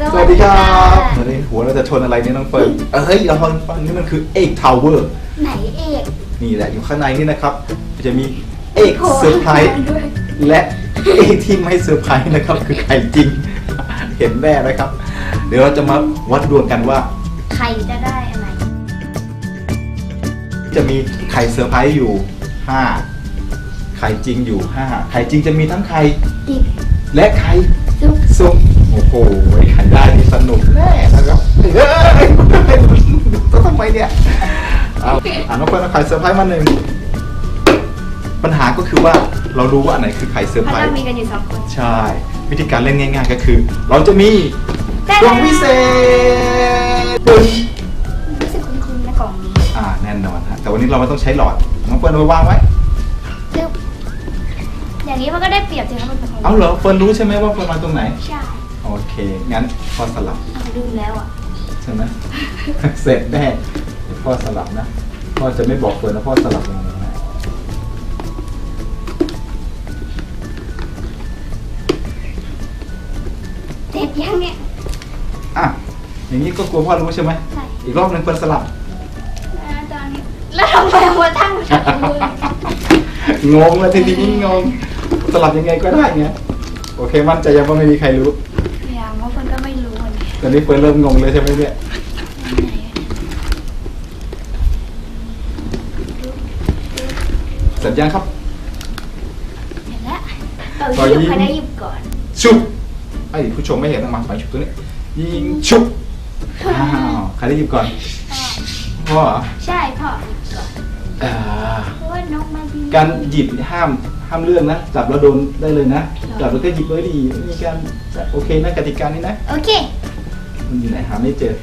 สวัสดีครับวันนี้หัวเราจะชนอะไรเนี่ยน้องเฟิร์นเอ้ยอย่าฟังฟังนี่มันคือเอกทาวเวอร์ไหนเอกนี่แหละอยู่ข้างในนี่นะครับจะมีเอกโอ้เซอร์ไพรส์ด้วยและเอกที่ไม่เซอร์ไพรส์นะครับ คือไข่จริง เห็นแน่นะครับ เดี๋ยวเราจะมาวัดดวงกันว่าใครจะได้อะไร จะมีไข่เซอร์ไพรส์อยู่5ไข่จริงอยู่5ไข่จริงจะมีทั้งไข่ดิบและไข่ซุปซุป โอ้โหไข่ได้นี่สนุกแน่นะครับเฮ้ยต้องทำไมเนี่ยเอาอ่านน้องเฟิร์นเอาไข่เซอร์ไพรส์มาหนึ่งปัญหาก็คือว่าเรารู้ว่าอันไหนคือไข่เซอร์เพไพราะรเราส์มีกันอยู่สองคนใช่ วิธีการเล่นง่าย ๆ ก็คือ เราจะมีแต่กล่องพิเศษปึ้งรู้สึกคุ้นๆนะกล่องนี้อ่าแน่นอนฮะแต่วันนี้เราไม่ต้องใช้หลอดน้องเฟิร์นเอาไปวางไว้ซึบอย่างนี้มันก็ได้เปรียบจริงครับคุณผู้ชมเอาเหรอเฟิร์นรู้ใช่ไหมว่าเฟิร์นวางตรงไหนใช่ โอเค งั้นพ่อสลับเอาลืมแล้วอะใช่ไหม เสร็จแน่เดี๋ยวพ่อสลับนะพ่อจะไม่บอกเฟิร์นนะพ่อสลับยังไงนะเด็ดยังเนี่ย อะ อย่างนี้ก็กลัวพ่อรู้ใช่ไหม ใช่ อีกรอบหนึ่งเฟิร์นสลับ อ่าตอนนี้แล้วทำไมเอามาตั้งจับมือ งงเลยทีนี้งง สลับยังไงก็ได้ไงโอเค มั่นใจยังว่าไม่มีใครรู้ ตอนนี้เฟิร์นเริ่มงงเลยใช่ไหมเนี่ยอันไหนอะเสร็จยังครับ เห็นแล้วเอาขอหยิบยิ้มใครได้หยิบก่อน ชุบไอ้ผู้ชมไม่เห็นต้องมาไปชุบตัวนี้ยิงชุบอ้าวใครได้หยิบก่อนพ่อเหรอใช่พ่อหยิบก่อนอ่าเพราะว่านกมันบินการหยิบห้ามห้ามเลื่อนนะจับแล้วโดนได้เลยนะจับแล้วก็หยิบเลยดีไม่มีการโอเคนะกติกานี้นะ โอเค มันอยู่ไหนหาไม่เจอ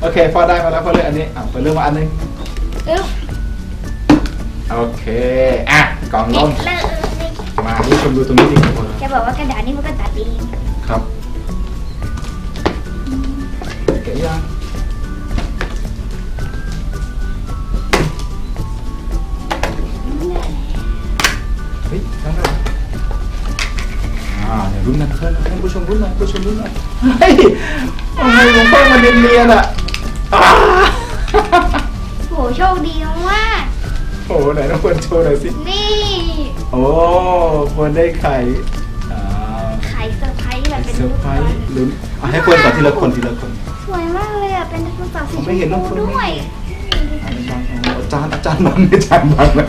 โอเคพอได้มาแล้วพอเลือกอันนี้อะไปเลือกมาอันหนึงอึ๊บโอเคอะกล่องลเอ็มดเลยมาให้ผู้ชมดูตรงนี้ดีกว่าจะบอกว่ากระดาษนี่มันก็ตัดเองครับแกะยัง นหน่อยผู้ชมรุ้นหน่อยเฮ้ยทำไมหลวงพ่อมาเนียนๆอะอ่าโหโชคดีมากโอ้โหไหนน้องเฟิร์นโชว์หน่อยสิ นี่โอ้เฟิร์นได้ไข่อ่าไข่เซอร์ไพรส์แบบเป็นเซอรูร์ปไพรก้อนส์ลุ้นอะให้เฟิร์นก่อนทีละคนทีละคน สวยมากเลยอะ เป็นภาษาสีผมไม่เห็นน้องชเฟิมร์นพูด้วย อาจารย์อาจารย์บังอาจารย์บังเลย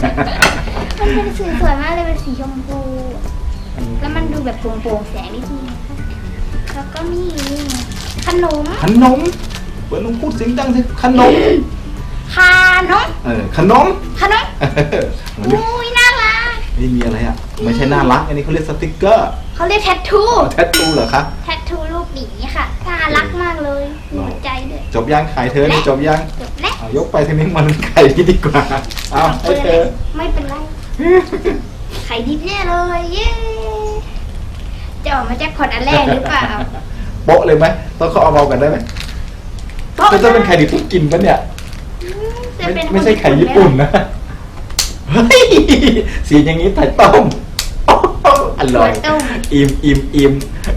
มันเป็นสีสวยมากเลยเป็นสีชมพู แล้วมันดูแบบโปร่งๆแสงนิดนึง แล้วก็มีขนมขนมเฟิร์นลองพูดเสียงดังสิขนมขานมเออขนมขนมเออมันเรียกอุ้ยน่ารักนี่มีอะไรอะ ไม่ใช่น่ารักอันนี้เขาเรียกสติกเกอร์เขาเรียกแทททูแทททูเหรอคะแทททูรูปหมีค่ะน่ารักมากเลยมีหัวใจด้วยจบยังขายเธอนี่จบยังจบแล้วเอายกไปทางนี้มันไข่นี่ดีกว่าเอาให้เธอไม่เป็นไรไข่ดิบแน่เลยเย้ จะออกมาแจ็คพอตอันแรกหรือเปล่าโป๊ะเลยไหมต้องเขาเอาเบากันได้ไหมจะต้องเป็นไข่ดิบที่กินปะเนี่ยอืมจะไม่เป็นไม่ใช่ไข่ญี่ปุ่นนะเฮ้ยสีอย่างนี้ไข่ต้มอร่อยต้มอิ่มอิ่มอิ่ม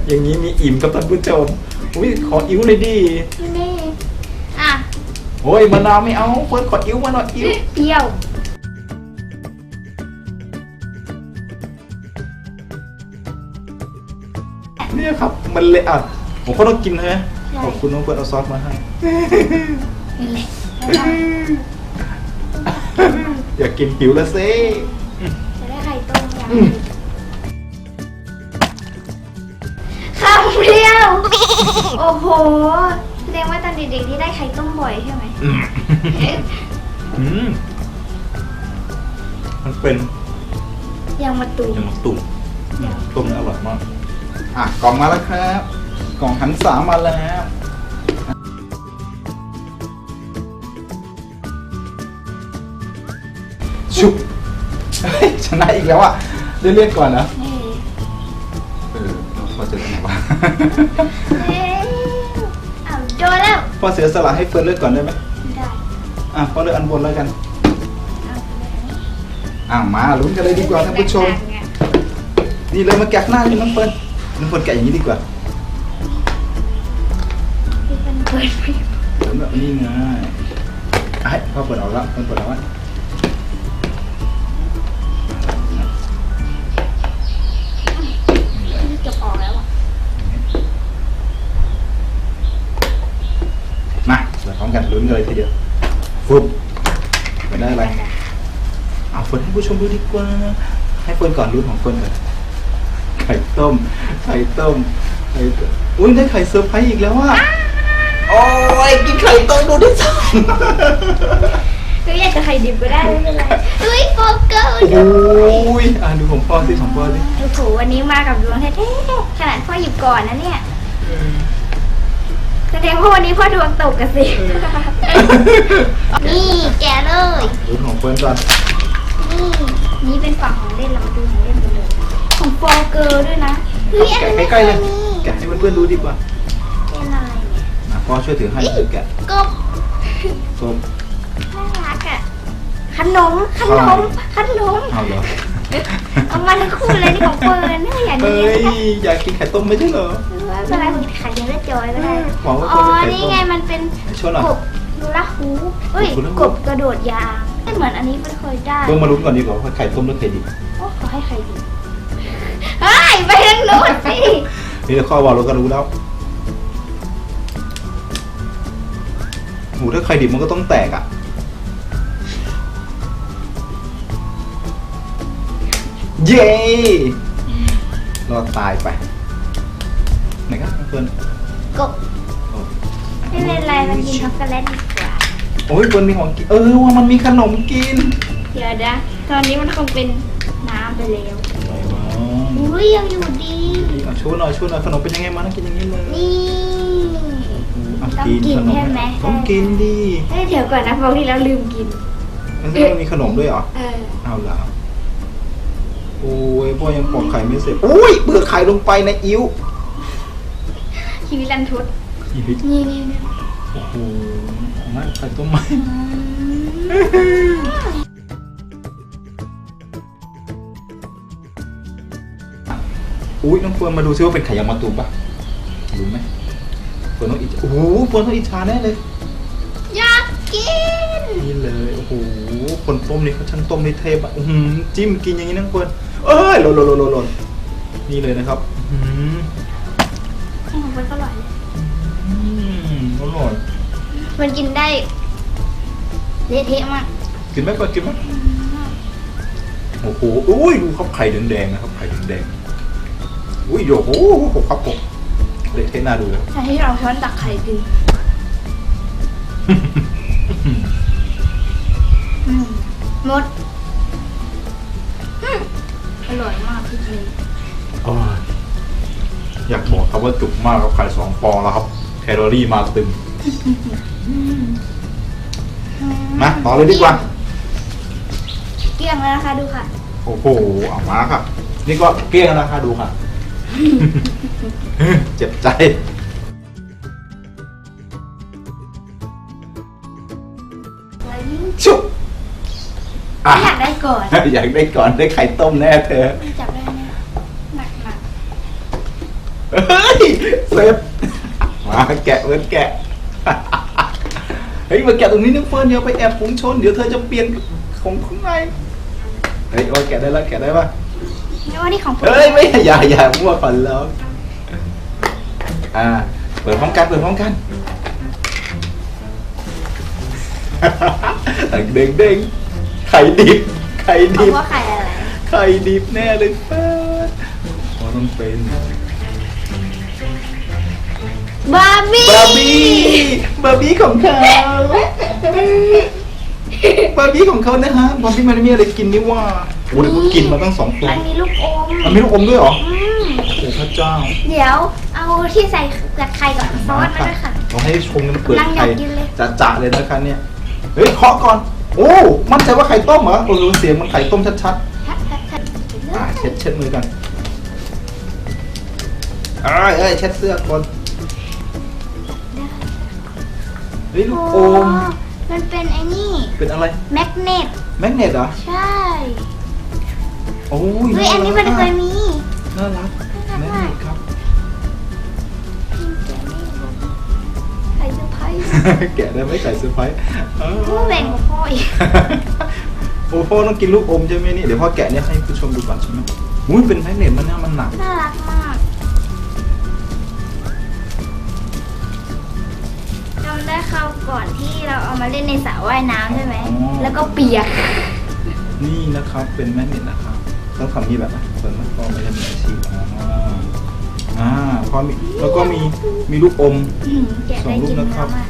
อย่างนี้มีอิ่มกับท่านผู้ชมอุ้ยขออิ่วเลยดินี่อะโอ้ยมะนาวไม่เอาเฟิร์นขออิ่วมาหน่อยอิ่วเปรี้ยว เนี่ยครับ มันเละอะผมก็ต้องกินนะขอบคุณน้องเฟิร์นเอาซอสมาให้นี่แหละอยากกินหิวแล้วสิจะได้ไข่ต้มยอืมำข้าวเปรี้ยว โอ้โห แสดงว่าตอนเด็กๆที่ได้ไข่ต้มบ่อยใช่ไหม อืมอืมมันเป็นยังมาตูมยำตุ่มตุ่มอร่อยมาก อะกล่องมาแล้วครับ กล่องหันสามมาแล้วชุบเฮ้ยชนะอีกแล้วอะเลื่อนๆก่อนนะนี่เออเราพอเจอกันไหนวะ เอ๊ะเอาโดนแล้วพอเสียสละให้เฟิร์นเลือกก่อนได้ไหมได้อะพอเลือกอันบนแล้วกัน เอาแบบนี้อะมาลุ้นกันเลยดีกว่าท่านผู้ชมแบ่งๆไงนี่เลยมาแกะหน้านี่น้องเฟิร์น น้องเฟิร์นแกะอย่างนี้ดีกว่าปิดไม่เหมือนแบบนี้ไงไอ้พ่อเปิดเอาละเปิดเปิดเอาละเกือออกแล้วอะ มาเปิดพร้อมกันลุ้นเลยทีเดียวฟุบเปิดได้อะไรเอาเฟิร์นให้ผู้ชมดูดีกว่า ให้เฟิร์นก่อนลุ้นของเฟิร์นก่อน ข่ต้ม ไข่ต้ม ไข่ต้ม อุ้ยได้ไข่เซอร์ไพรส์อีกแล้วว่ะ โอ้ยกินไข่ต้มดูดิจ้าคืออยากจะไข่ดิบก็ได้ไม่เป็นไรอุ้ยโฟกัสโอ้ยอะดูของพ่อสิของพ่อสิโอ้โหวันนี้มากับดวงแท้ๆขนาดพ่อหยิบก่อนนะเนี่ยแสดงว่าวันนี้พ่อดวงตกกันสิ นี่แกะเลยลุ้นของเฟิร์นก่อนนี่นี่เป็นฝั่งของเล่นเรามาดูของเล่นกันเลย ของโฟเกอร์ด้วยนะเฮ้ยอันนี้แกะไม่ใกล้ๆเลยมีแกะให้เพื่อนๆดูดีกว่าเป็นอะไรเนี่ยอะพ่อช่วยถือให้แกะกบส้ม น่ารักอะขนมขนมขนมเอาเหรอเอามาทั้งคู่เลยนี่ของเฟิร์นนี่อย่างเฮ้นี้ยอยากกินไข่ต้มไม่ใช่เหรอ ไม่เป็นไรผมขายเยอะเลยจอยก็ได้ หวังว่าอ๋อเฟิร์นจะไข่ต้มนี่ไงมันเป็นช่วยหน่อย กบดูละหูเฮ้ยดูละหูกบกระโดดยางไม่เหมือนอันนี้ไม่เคยได้เพิ่งมาลุ้นก่อนดีกว่าว่าไข่ต้มหรือไข่ดิบโอ้ขอให้ใครดี เฮ้ยไปทางโน้นสินี่ข้อวาเราก็รู้แล้วหูถ้าไข่ดิบมันก็ต้องแตกอะ เย้รอดตายไป ไหนครับเพื่อนกบไม่เป็นไรมันกินช็อกโกแลตดีกว่า โอ้ยเพื่อนมีของกิน เออว่ามันมีขนมกิน เดี๋ยวนะ ตอนนี้มันคงเป็นน้ำไปแล้วอะไรวะอุ้ ยยังอยู่ดีนี่อะช่วยหน่อยช่วยหน่อยขนมเป็นยังไงมานั่งกินอย่างนี้เลยนี่อะต้องกินกินขนมใช่ไหมต้องกินดิเอ้ยเดี๋ยวก่อนนะพวกที่เราลืมกินมันจะมีขนมด้วยเหรอ เออเอาละโอ้ยพ่อยังปอกไข่ไม่เสร็จอุ้ยเปลือกไข่ลงไปในอิ้วชีวิตรันทุดอีพิษนี่นี่นี่โอ้โหมาไข่ต้มไหมอุ้ ยน้องเฟิร์นมาดูซิว่าเป็นไข่ยางมะตูมปะรู้ไหมเฟิร์นต้องอิจฉาโอ้โหเฟิร์นต้องอิจฉาแน่เลย อยากกิน นี่เลยโอ้โหคนต้มนี่เขาช่างต้มได้เทพอะอื้อหือจิ้มกินอย่างนี้นะเฟิร์นเอ้ยหล่นหล่นหล่นหล่นหล่นนี่เลยนะครับอื้อหือของมันก็อร่อยเลยอืมอร่อยมันกินได้เละเทะมากกินไหมก่อนกินไหมโอ้โหอุ้ยดูครับไข่แดงๆนะครับไข่แดงๆ อุ้ยโอ้โหหกครับหกเละเทะน่าดูเลยใช่ที่เราช้อนตักไข่กินอืมหมดอืมอร่อยมากพี่เจโอ้ยอยากบอกครับว่าจุกมากครับไข่สองฟองแล้วครับ แคลอรี่มาตึงมาต่อเลยดีกว่า เกลี้ยงแล้วนะคะดูค่ะ โอ้โหเอามาครับ นี่ก็เกลี้ยงแล้วนะคะดูค่ะ เจ็บใจ ชุบอะอยากได้ก่อนอยากได้ก่อนได้ไข่ต้มแน่เธอ จับได้ไหมหนักหนักเฮ้ยเซฟมาแกะเว้นแกะ เฮ้ยมาแกะตรงนี้นึกเฟิร์นเดี๋ยวไปแอบผงชน เดี๋ยวเธอจะเปลี่ยนของข้างใน เฮ้ยโอ้ยแกะได้แล้วแกะได้ปะ นี่ว่านี่ของผมเฮ้ยไม่อย่าอย่ามั่วก่อนแล้วอ่า เปิดพร้อมกันเปิดพร้อมกันเด้งเด้งไข่ดิบไข่เพดิบราะว่าไข่อะไรไข่ดิบแน่เลยเปิดเพราะต้องเป็นบาร์บี้บาร์บี้บาร์บี้ของเขาบาร์บี้ของเขานะฮะบาร์บี้มันมีอะไรกินนี่ว่า โอ้เดี๋ยวก็กินมาตั้งสองตัวมันมีลูกอมมันมีลูกอมด้วยเหรออืมโอ้พระเจ้าเดี๋ยวเอาที่ใส่กับไข่กับซอสมาด้วยค่ะ เราให้ชมกันเปลือกกำลังอยาไข่กกินเลย จะๆเลยนะคะเนี่ยเฮ้ยเคาะก่อน โอ้มั่นใจว่าไข่ต้มเหรอโอ้โหเสียงมันไข่ต้มชัดทัดทัดทัดๆอ่าเช็ดเช็ดมือกันเอ้ยเอ้ยเช็ดเสื้อก่อนเฮ้ยลูกโอ้อมมันเป็นไอ้นี่เป็นอะไร แมกเนตแมกเนตเหรอ ใช่ โอ้ยเฮ้ยอันนี้มันเคยมีน่ารักน่ารักแมกเนมากตครับพิมพ์เจอนี่ใส่เสื้อผ้าแกะได้ไหมไก่เซอร์ไพรส์เออผู้แบ่งของพ่ออีกโอ้พ่อต้องกินลูกอมใช่ไหมนี่เดี๋ยวพ่อแกะเนี่ยให้ผู้ชมดูก่อนใช่ไหมอุ้ยเป็นแมกเนตมันเนี่ยมันหนักน่ารักมากจำได้คราวก่อนที่เราเอามาเล่นในสระว่ายน้ำใช่ไหม แล้วก็เปียก นี่นะครับเป็นแมกเนตนะครับ ต้องทำนี่แบบนะเปิดมันก็ไม่ได้มีอาชีพอ่าอ่าพอมีแล้วก็มีมีลูกอมอืมแกะได้กินแล้วอะ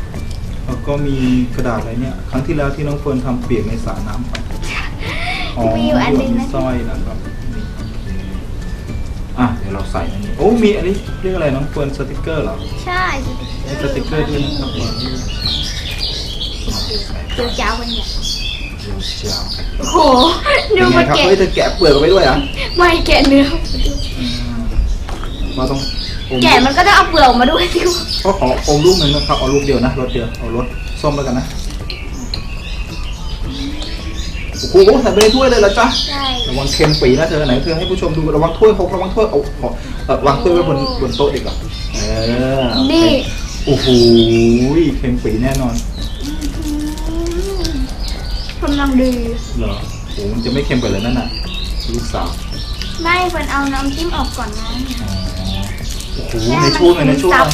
แล้วก็มีกระดาษอะไรเนี่ย ครั้งที่แล้วที่น้องเฟิร์นทำเปียกในสระน้ำไปอ๋อมีอยู่อันหนึงมีนะสร้อยนะครับนี่อะเดี๋ยวเราใส่อันนี้โอ้มีอันนี้เรียกอะไรน้องเฟิร์นสติกเกอร์เหรอใช่มีสติกเกอร์ด้วยนะครับว่าเจียวจ้าวมันเนี่ย เจียวเจียวโอ้โหเป็ดูนไงมาครับแกะเฮ้ยเธอแกะเปลือกเอาไว้ด้วยเหรอะไม่แกะเนื้อเราต้องอมแกะมันก็ต้องเอาเปลือกออกมาด้วยดิวก็ขออมลูกหนึ่งนะครับเอาลูกเดียวนะรสเดียวเอารสส้มแล้วกันนะโอ้โหใส่ไปในถ้วยเลยเหรอจ๊ะใช่ระวังเค็มปีนะเธอไหนเธอให้ผู้ชมดูระวังถ้วยหกระวังถ้วยเอาเอาเอาวางถ้วยไว้บนบนโต๊ะดีกว่าเออนี่โอ้โหเค็มปีแน่นอนกำลังดีเหรอโอ้มันจะไม่เค็มไปเลยนั่นน่ะ ลูกสาวไม่เฟิร์นเอาน้ำจิ้มออกก่อนนะ อ๋อโอ้โหในช่วงเลยในช่วงซับ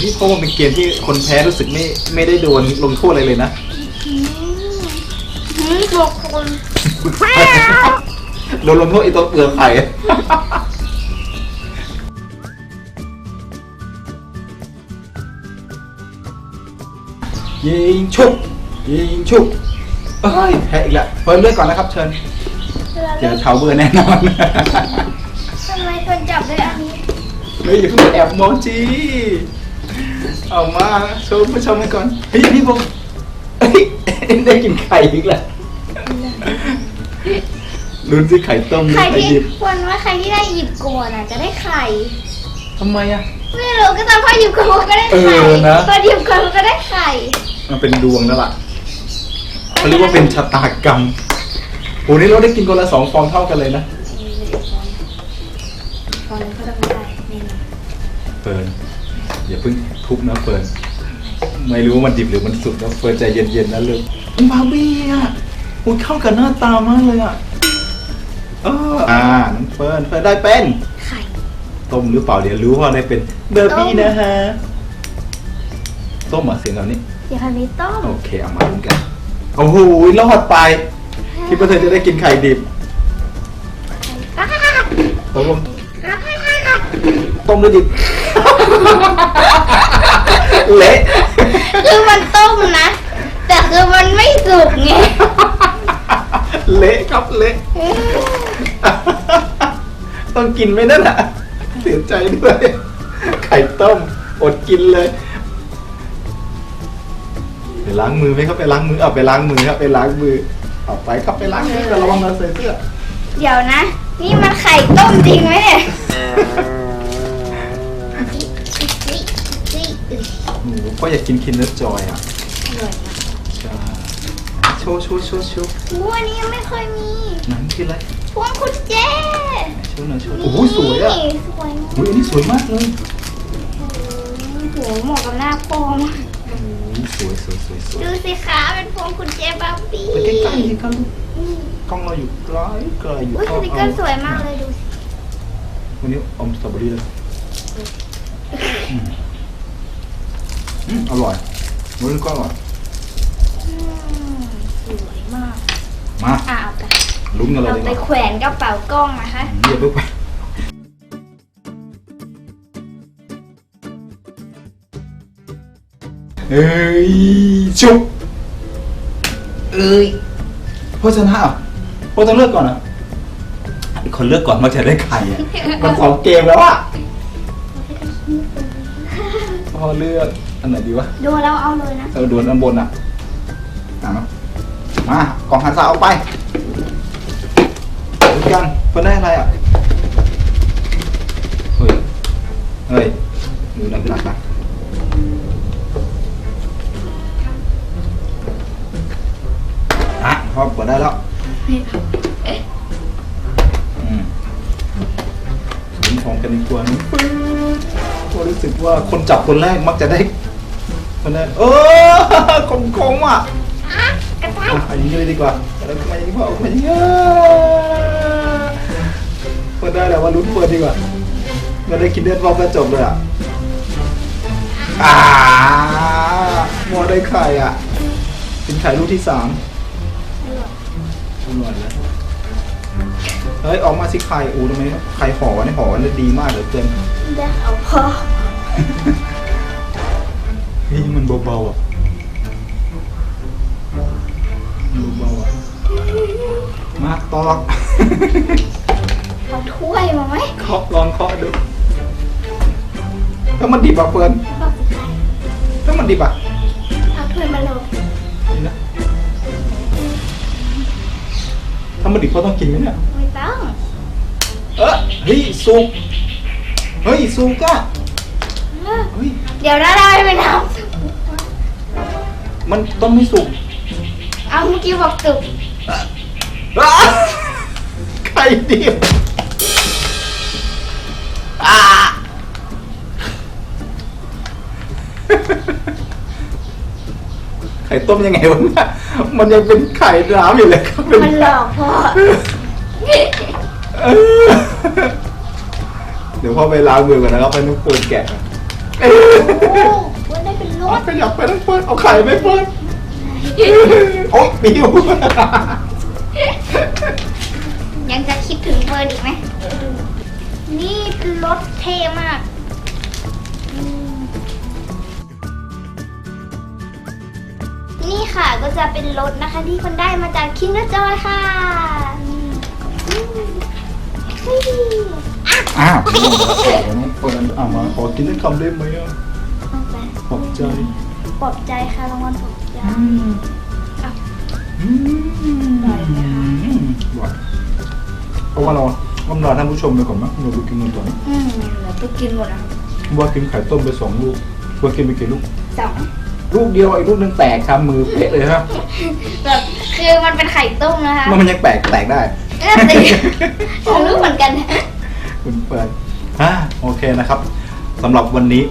นี่เพราะมันเป็นเกมที่คนแพ้รู้สึกไม่ไม่ได้โดนลงโทษอะไรเลยนะ อืมอืมตัวคนโดนลงโทษไอ้ตัวเปลือกไข่ ยิงชุบยิงชุบ เอ้ยแพ้อีกแล้วเฟิร์นเลือกก่อนนะครับเชิญเจอเท้าเบอร์แน่นอน ทำไมเฟิร์นจับได้อันนี้เฮ้ยอย่าเพิ่งแอบมองจีเอามาโชว์ผู้ชมกันก่อน เฮ้ยพี่ผมเฮ้ยได้กินไข่อีกแล้วลุ้นสิไข่ต้มหรือใครไข่ที่ดิบควรว่าใครที่ได้หยิบก่อนอะจะได้ไข่ ทำไมอะไม่รู้ก็ตอนพ่อหยิบก่อนก็ได้ไข่เออนะ พอหยิบก่อนก็ได้ไข่ มันเป็นดวงแล้วล่ะ เขาเรียกว่าเป็นชะตากรรมโอ้นี่เราได้กินคนละสองฟองเท่ากันเลยนะตอนนี้ก็ต้องได้แน่นอนเฟิร์นอย่าเพิ่งทุบนะเฟิร์นไม่รู้ว่ามันดิบหรือมันสุกนะเฟิร์นใจเย็นๆนะลูกบาร์บี้อะโอ้ยเข้ากับหน้าตามากเลยอะเอออ่าน้องเฟิร์นเฟิร์นได้เป็นไข่ต้มหรือเปล่าเดี๋ยวรู้ว่าได้เป็นเบอร์บี้นะฮะต้มเหรอเสียงแบบนี้ เดี๋ยวคันนี้ต้ม โอเคเอามาลุ้นกัน โอ้โหรอดไป คิดว่าเธอจะได้กินไข่ดิบอะตกลงต้มหรือดิบเละคือมันต้มนะ แต่คือมันไม่สุกไง เละครับเละต้องกินไหมนั่นอะเสียใจด้วย ไข่ต้มอดกินเลย ไปล้างมือไหมครับไปล้างมือเอาไปล้างมือครับไปล้างมือเอาไปครับไปล้างมือแต่ระวังเราใส่เสื้อเดี๋ยวนะ นี่มันไข่ต้มจริงไหมเนี่ยโอ้โหพ่ออยากกินคินเนอร์จอยอะอร่อยมากใช่โชว์โชว์โชว์โชว์อู้อันนี้ยังไม่เคยมีหนังคืออะไรพวงกุญแจโชว์หนังโชว์โอ้โหสวยอะนี่สวยมากอุ้ยอันนี้สวยมากเลยโอ้โหเหมาะกับหน้าโปมากโอ้โห สวยสวยสวยสวยดูสิคะเป็นพวงกุญแจบาร์บี้ไปใกล้ๆดีครับลูกกล้องเราอยู่ไกลไกลอยู่อุ้ยสติกเกอร์สวยมากเลยดูสิวันนี้อมสตรอเบอรี่เลยอืมอืมอร่อยมื้อก็อร่อยอืมสวยมาก มาอะเอาไปลุ้นกันเลยเราดีกไปว่าแขวนกระเป๋ากล้องนะคะ เดี๋ยวเพิ่งไป เอ้ย ชุบ เอ้ยพ่อชนะเหรอะพ่อต้องเลือกก่อนเหรอะคนเลือกก่อนมักจะได้ไข่อะมันสองเกมแล้วอะพ่อเลือกอันไหนดีวะดูเราเอาเลยนะ เออดวนอันบนอะอะมามากล่องหันสาเอาไปดูกันเพิ่นได้อะไรอะ เฮ้ย เฮ้ยดูหน่อยพี่หลักนะ พอเปิดได้แล้วอืมลุ้นฟองกันอีกตัวนึงก็รู้สึกว่าคนจับคนแรกมักจะได้คนนั้นเออคมคมๆอะอะกระต่ายอะเอาอย่างนี้เลยดีกว่าแล้วทำไมอย่างนี้พ่อเอามาอย่างนี้เปิดได้แล้วว่าลุ้นเปิดดีกว่าไมาได้คิดเดินพร้อมกันจบเลยอะอ่ามัวได้ไข่อะเป็นไข่ลูกที่สาม อร่อยแล้วเฮ้ยออกมาสิไข่อูทำไมไข่ห่อเนี่ยห่อเนี่ยดีมากเหลือเกินเดี๋ยวเอาพอเฮ้ยมันเบาๆอะมันเบาๆอะมากตอกเอาถ้วยมาไหมเคาะลองเคาะดูถ้ามันดิบอะเฟิร์นบอกสิใครถ้ามันดิบอะ ถ้ามันดิบเขาต้องกินไหมเนี่ย ไม่ต้องเออเฮ้ยสุก เฮ้ยสุกอะเออเฮ้ย เดี๋ยวเราได้ไปทมันต้องไม่สุกำเอาเมื่อกี้บอกสุก อ้าไข่ดิบ ต้มยังไงวะเนี่ยมันยังเป็นไข่น้ำอยู่เลยครับเป็นมันหลอกพ่อ เออเดี๋ยวพ่อไปล้างมือก่อนนะครับไปนุ่งปูนแกะก่อนเออโอ้มันได้เป็นรเอาถขยับไปทั้งเปิดเอาไข่ไม่เปิดโอ๊ยปิวยังจะคิดถึงเฟิร์นอีกไหม นี่รถเท่มาก ก็จะเป็นรถนะคะที่คนได้มาจากคินเดอร์จอยค่ะอืมอืมเฮ้ยอะอ้าววันนี้เปิดเอามาขอกินได้คำได้ไหมอะเอาไปขอบใจปลอบใจค่ะรางวัลปลอบใจอืมอะอืมอร่อยไหมคะหวานเพราะว่าเรากำลังท่านผู้ชมไปก่อนมั้งเราไปกินกันก่อนอืมเดี๋ยวต้องกินหมดนะว่ากินไข่ต้มไปสองลูกว่ากินไปกี่ลูกสอง ลูกเดียวอีกลูกหนึงแตกครับมือเป๊ะเลยครับแบบคือมันเป็นไข่ต้มนะคะมันยังแตกแตกได้เออตีฉันรู้เหมือนกันนะคุณเปิดอ่าโอเคนะครับสำหรับวันนี้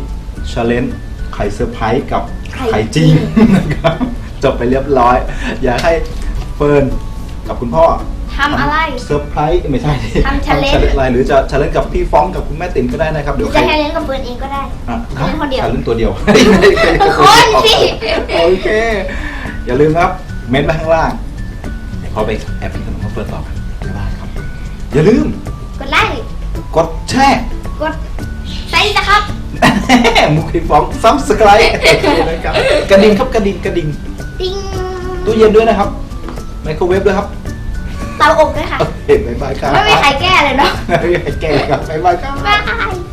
ชาเลนจ์ไข่เซอร์ไพรส์กับไข่จริงนะครับจบไปเรียบร้อย อยากให้เฟิร์นกับคุณพ่อ ทำอะไรเซอร์ไพรส์ไม่ใช่ดิทำ challenge อะไรหรือจะชาเลนจ์กับพี่ฟ้องกับคุณแม่ติ๋มก็ได้นะครับเดี๋ยวใครจะให้เล่นกับเฟิร์นเองก็ได้ อะเล่นคนเดียวชาเลนจ์ตัวเดียวคนสิ โอเค อย่าลืมนะครับ เม้นต์มาข้างล่างเดี๋ยวพอไปแอบกินขนมมาเฟิร์นต่อกันบ๊ายบายครับ อย่าลืมกดไลค์กดแชร์ กดไซส์นะครับ มุกคิดฟ้องซับสไครต์นะครับกระดิ่งครับกระดิ่งกระดิ่ง ติ้ง ตู้เย็นด้วยนะครับ ไมโครเวฟด้วยครับ เตาอบด้วยค่ะโอเคบ๊ายบายครับไม่มีใครแก้เลยเนาะไม่มีใครแก้ครับบ๊ายบายครับ บ๊ายบาย